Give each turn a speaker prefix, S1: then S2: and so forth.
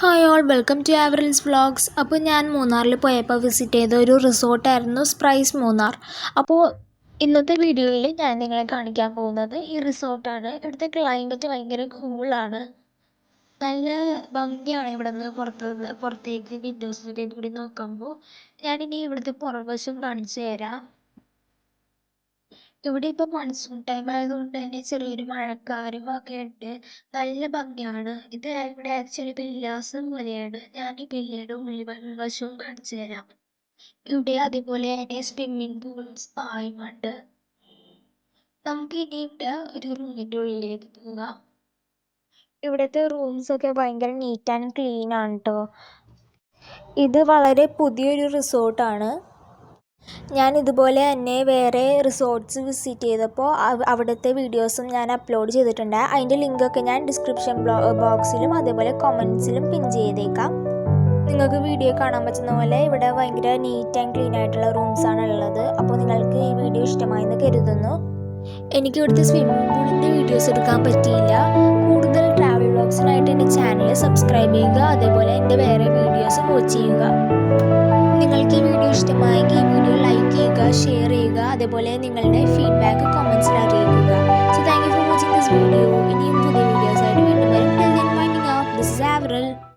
S1: Hi all welcome to Avril's vlogs അപ്പോൾ ഞാൻ മൂന്നാറിൽ പോയപ്പോൾ വിസിറ്റ് ചെയ്ത ഒരു റിസോർട്ടായിരുന്നു സ്പ്രൈസ് മൂന്നാർ. അപ്പോൾ ഇന്നത്തെ വീഡിയോയിൽ ഞാൻ നിങ്ങളെ കാണിക്കാൻ പോകുന്നത് ഈ റിസോർട്ടാണ് ഇവിടുത്തെ ക്ലൈമറ്റ് ഭയങ്കര കൂളാണ് നല്ല ഭംഗിയാണ് ഇവിടെ നിന്ന് പുറത്ത് പുറത്തേക്ക് വിൻഡോസിലേക്ക് കൂടി നോക്കുമ്പോൾ. ഞാനിനി ഇവിടുത്തെ പുറവശം കാണിച്ചു തരാം. ഇവിടെ ഇപ്പൊ മൺസൂൺ ടൈം ആയതുകൊണ്ട് തന്നെ ചെറിയൊരു മഴക്കാറും ഒക്കെ ഉണ്ട്. നല്ല ഭംഗിയാണ്. ഇത് ഇവിടെ ആക്ച്വലി വില്ലാസ് പോലെയാണ്. ഞാൻ ഈ വില്ലയുടെ ഉള്ളിൽ വശവും കാണിച്ചു തരാം. ഇവിടെ അതേപോലെ തന്നെ സ്വിമ്മിംഗ് പൂളും സ്പായും ഉണ്ട്. നമുക്ക് ഇനി ഇവിടെ ഒരു റൂമിന്റെ ഉള്ളിലേക്ക് പോകാം. ഇവിടുത്തെ റൂംസ് ഒക്കെ ഭയങ്കര നീറ്റ് ആൻഡ് ക്ലീൻ ആണ് കേട്ടോ ഇത് വളരെ പുതിയൊരു റിസോർട്ടാണ് ഞാൻ ഇതുപോലെ തന്നെ വേറെ റിസോർട്ട്സ് വിസിറ്റ് ചെയ്തപ്പോൾ അവിടുത്തെ വീഡിയോസും ഞാൻ അപ്ലോഡ് ചെയ്തിട്ടുണ്ട്. അതിന്റെ ലിങ്കൊക്കെ ഞാൻ ഡിസ്ക്രിപ്ഷൻ ബോക്സിലും അതേപോലെ കമൻസിലും പിൻ ചെയ്തേക്കാം. നിങ്ങൾക്ക് വീഡിയോ കാണാൻ പറ്റുന്ന പോലെ ഇവിടെ ഭയങ്കര നീറ്റ് ആൻഡ് ക്ലീൻ ആയിട്ടുള്ള റൂംസാണ് ഉള്ളത് അപ്പോൾ നിങ്ങൾക്ക് ഈ വീഡിയോ ഇഷ്ടമായെന്ന് കരുതുന്നു. എനിക്ക് ഇവിടുത്തെ സ്വിമ്മിംഗ് പൂളിന്റെ വീഡിയോസ് എടുക്കാൻ പറ്റിയില്ല. കൂടുതൽ ട്രാവൽ വ്ളോഗ്സിനായിട്ട് എന്റെ ചാനൽ സബ്സ്ക്രൈബ് ചെയ്യുക. അതേപോലെ എന്റെ വേറെ വീഡിയോസ് വാച്ച് ചെയ്യുക. നിങ്ങൾക്ക് ഈ വീഡിയോ ഇഷ്ടമായെങ്കിൽ ഷെയർ ചെയ്യുക. അതുപോലെ നിങ്ങളുടെ ഫീഡ്ബാക്ക് കമൻസിൽ അറിയിക്കുക.